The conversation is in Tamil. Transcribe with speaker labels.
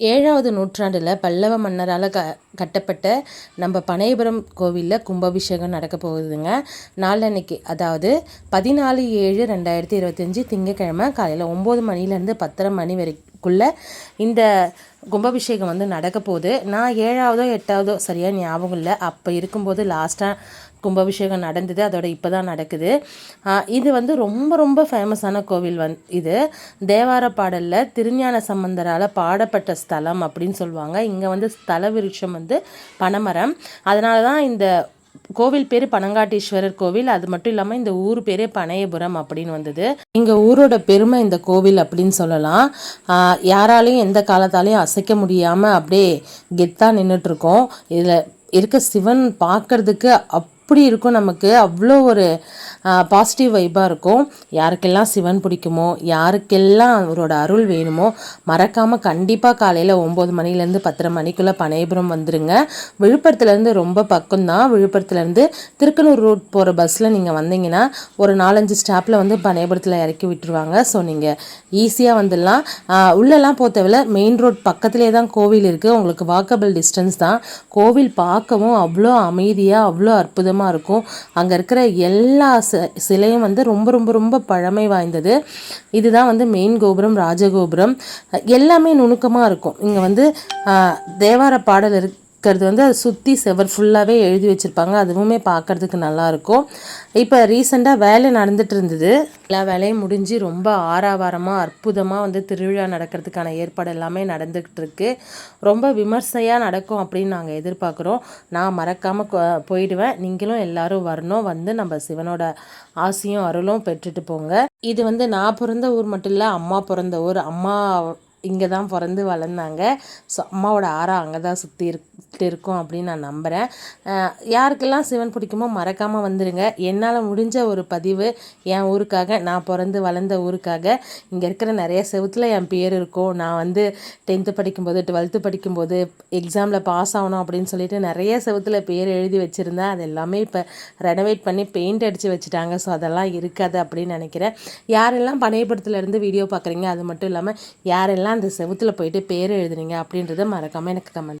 Speaker 1: ஏழாவது நூற்றாண்டில் பல்லவ மன்னரால் க கட்டப்பட்ட நம்ம பனையபுரம் கோவிலில் கும்பாபிஷேகம் நடக்க போகுதுங்க. நாளன்னைக்கு அதாவது பதினாலு ஏழு ரெண்டாயிரத்தி இருபத்தஞ்சி திங்கக்கிழமை காலையில் ஒம்பது மணிலேருந்து பத்தரை மணி குள்ளே இந்த கும்பாபிஷேகம் வந்து நடக்க போகுது. நான் ஏழாவதோ எட்டாவதோ சரியாக ஞாபகம் இல்லை. அப்போ இருக்கும்போது லாஸ்ட்டாக கும்பாபிஷேகம் நடந்தது. அதோட இப்போ தான் நடக்குது இது வந்து ரொம்ப ரொம்ப ஃபேமஸான கோவில் வந் இது. தேவார பாடலில் திருஞான சம்பந்தரால் பாடப்பட்ட ஸ்தலம் அப்படின்னு சொல்லுவாங்க. இங்கே வந்து ஸ்தல விருட்சம் வந்து பனைமரம். அதனால தான் இந்த கோவில் பேர் பனங்காட்டீஸ்வரர் கோவில். அது மட்டும் இல்லாமல் இந்த ஊர் பேர் பனையபுரம் அப்படின்னு வந்தது. எங்கள் ஊரோட பெருமை இந்த கோவில் அப்படின்னு சொல்லலாம். யாராலையும் எந்த காலத்தாலையும் அசைக்க முடியாமல் அப்படியே கெத்தாக நின்றுட்டுருக்கோம் இதில் இருக்க சிவன் பார்க்கறதுக்கு அப் அப்படி இருக்கும் நமக்கு. அவ்வளோ ஒரு பாசிட்டிவ் வைப்பாக இருக்கும். யாருக்கெல்லாம் சிவன் பிடிக்குமோ யாருக்கெல்லாம் அவரோட அருள் வேணுமோ மறக்காமல் கண்டிப்பாக காலையில் ஒம்பது மணிலேருந்து பத்தரை மணிக்குள்ளே பனையபுரம் வந்துடுங்க விழுப்புரத்துலேருந்து ரொம்ப பக்கம்தான். விழுப்புரத்துலேருந்து திருக்கனூர் ரூட் போகிற பஸ்ஸில் நீங்கள் வந்தீங்கன்னா ஒரு நாலஞ்சு ஸ்டாப்பில் வந்து பனையபுரத்தில் இறக்கி விட்டுருவாங்க. ஸோ நீங்கள் ஈஸியாக வந்துடலாம். உள்ளெல்லாம் போத்தவில்ல மெயின் ரோட் பக்கத்துலேயே தான் கோவில் இருக்குது உங்களுக்கு வாக்கபிள் டிஸ்டன்ஸ் தான். கோவில் பார்க்கவும் அவ்வளோ அமைதியாக அவ்வளோ அற்புதமாக இருக்கும். அங்கே இருக்கிற எல்லா சிலையும் வந்து ரொம்ப ரொம்ப ரொம்ப பழமை வாய்ந்தது. இதுதான் வந்து மெயின் கோபுரம் ராஜகோபுரம். எல்லாமே நுணுக்கமாக இருக்கும். இங்கே வந்து தேவார பாடல் இருக்கு இருக்கிறது வந்து அதை சுற்றி செவர் ஃபுல்லாகவே எழுதி வச்சுருப்பாங்க. அதுவுமே பார்க்குறதுக்கு நல்லாயிருக்கும். இப்போ ரீசெண்டாக வேலை நடந்துட்டு இருந்தது. எல்லா வேலையும் முடிஞ்சு ரொம்ப ஆறாவாரமாக அற்புதமாக வந்து திருவிழா நடக்கிறதுக்கான ஏற்பாடு எல்லாமே நடந்துக்கிட்டு இருக்கு. ரொம்ப விமர்சையாக நடக்கும் அப்படின்னு நாங்கள் எதிர்பார்க்குறோம். நான் மறக்காமல் போயிடுவேன். நீங்களும் எல்லாரும் வரணும். வந்து நம்ம சிவனோட ஆசையும் அருளும் பெற்றுட்டு போங்க. இது வந்து நான் பிறந்த ஊர் மட்டும் இல்லை அம்மா பிறந்த ஊர். அம்மா இங்கே தான் பிறந்து வளர்ந்தாங்க. ஸோ அம்மாவோட ஆறா அங்கே தான் சுற்றி இருக்கு. இருக்கும் அப்படின்னு நான் நம்புகிறேன் யாருக்கெல்லாம் சிவன் பிடிக்குமோ மறக்காமல் வந்துடுங்க என்னால் முடிஞ்ச ஒரு பதிவு என் ஊருக்காக நான் பிறந்து வளர்ந்த ஊருக்காக. இங்கே இருக்கிற நிறைய செவத்தில் என் பேர் இருக்கும். நான் வந்து டென்த்து படிக்கும்போது டுவெல்த்து படிக்கும்போது எக்ஸாமில் பாஸ் ஆகணும் அப்படின்னு சொல்லிட்டு நிறைய செவத்தில் பேர் எழுதி வச்சுருந்தேன். அது எல்லாமே இப்போ ரெனோவேட் பண்ணி பெயிண்ட் அடித்து வச்சுட்டாங்க. ஸோ அதெல்லாம் இருக்காது அப்படின்னு நினைக்கிறேன். யாரெல்லாம் பனையபுரத்துலேருந்து வீடியோ பார்க்குறீங்க அது மட்டும் இல்லாமல் யாரெல்லாம் அந்த செவுத்தில் போயிட்டு பேர் எழுதுனீங்க அப்படின்றத மறக்காமல் எனக்கு கமெண்ட்